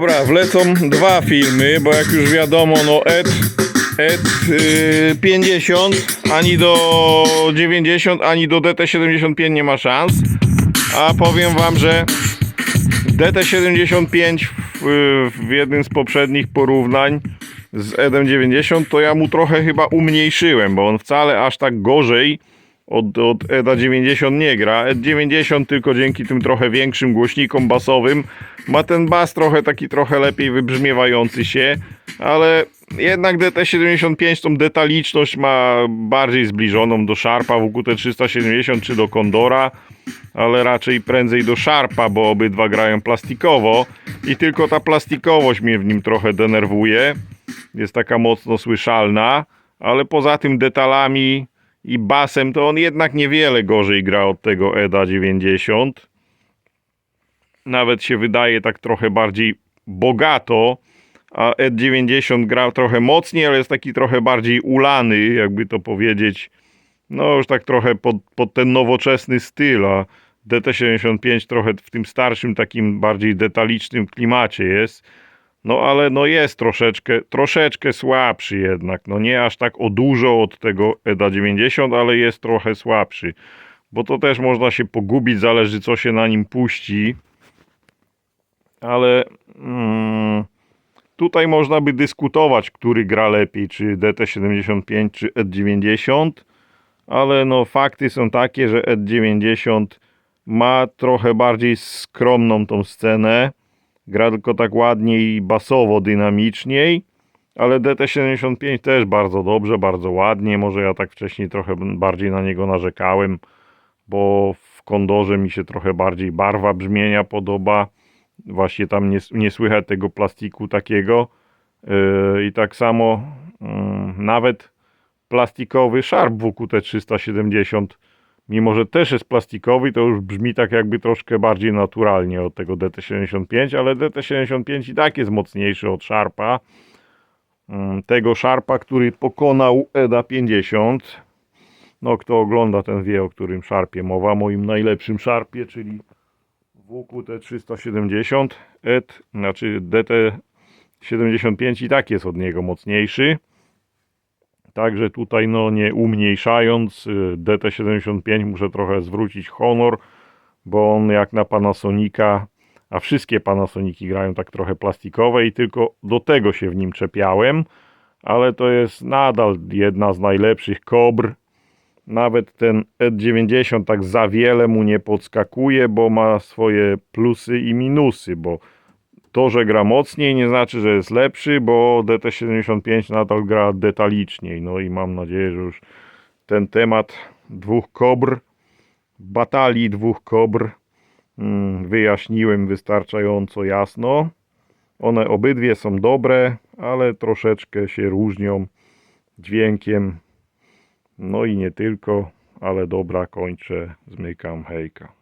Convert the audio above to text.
Dobra, wlecą dwa filmy, bo jak już wiadomo, no ED, ED yy, 50 ani do 90, ani do DT75 nie ma szans. A powiem wam, że DT75 w, w jednym z poprzednich porównań z EDem 90 to ja mu trochę chyba umniejszyłem, bo on wcale aż tak gorzej od, od EDA 90 nie gra. ED 90 tylko dzięki tym trochę większym głośnikom basowym ma ten bas trochę taki trochę lepiej wybrzmiewający się, ale jednak DT75 tą detaliczność ma bardziej zbliżoną do Sharpa w QT370 czy do Condora, ale raczej prędzej do Sharpa, bo obydwa grają plastikowo i tylko ta plastikowość mnie w nim trochę denerwuje. Jest taka mocno słyszalna, ale poza tym detalami i basem to on jednak niewiele gorzej gra od tego EDA 90 nawet się wydaje tak trochę bardziej bogato, a Ed 90 gra trochę mocniej, ale jest taki trochę bardziej ulany, jakby to powiedzieć. No już tak trochę pod, pod ten nowoczesny styl, a DT75 trochę w tym starszym, takim bardziej detalicznym klimacie jest. No ale no jest troszeczkę, troszeczkę słabszy jednak. No nie aż tak o dużo od tego EDA 90, ale jest trochę słabszy. Bo to też można się pogubić, zależy co się na nim puści ale mm, tutaj można by dyskutować, który gra lepiej, czy DT75, czy ED90, ale no fakty są takie, że ED90 ma trochę bardziej skromną tą scenę, gra tylko tak ładniej, basowo, dynamiczniej, ale DT75 też bardzo dobrze, bardzo ładnie, może ja tak wcześniej trochę bardziej na niego narzekałem, bo w Kondorze mi się trochę bardziej barwa brzmienia podoba, właśnie tam nie, nie słychać tego plastiku takiego. Yy, i tak samo yy, nawet plastikowy Sharp WQT370 mimo, że też jest plastikowy to już brzmi tak jakby troszkę bardziej naturalnie od tego DT75 ale DT75 i tak jest mocniejszy od Sharpa. Yy, tego Sharpa, który pokonał EDA 50 no kto ogląda ten wie o którym Sharpie mowa, moim najlepszym Sharpie, czyli WQT370 ED, znaczy DT75 i tak jest od niego mocniejszy. Także tutaj no nie umniejszając y, DT75 muszę trochę zwrócić honor, bo on jak na Panasonica, a wszystkie Panasoniki grają tak trochę plastikowe i tylko do tego się w nim czepiałem, ale to jest nadal jedna z najlepszych kobr. Nawet ten ED90 tak za wiele mu nie podskakuje, bo ma swoje plusy i minusy, bo to, że gra mocniej nie znaczy, że jest lepszy, bo DT75 nadal gra detaliczniej. No i mam nadzieję, że już ten temat dwóch kobr, batalii dwóch kobr mm, wyjaśniłem wystarczająco jasno. One obydwie są dobre, ale troszeczkę się różnią dźwiękiem, no i nie tylko, ale dobra, kończę, zmykam, hejka.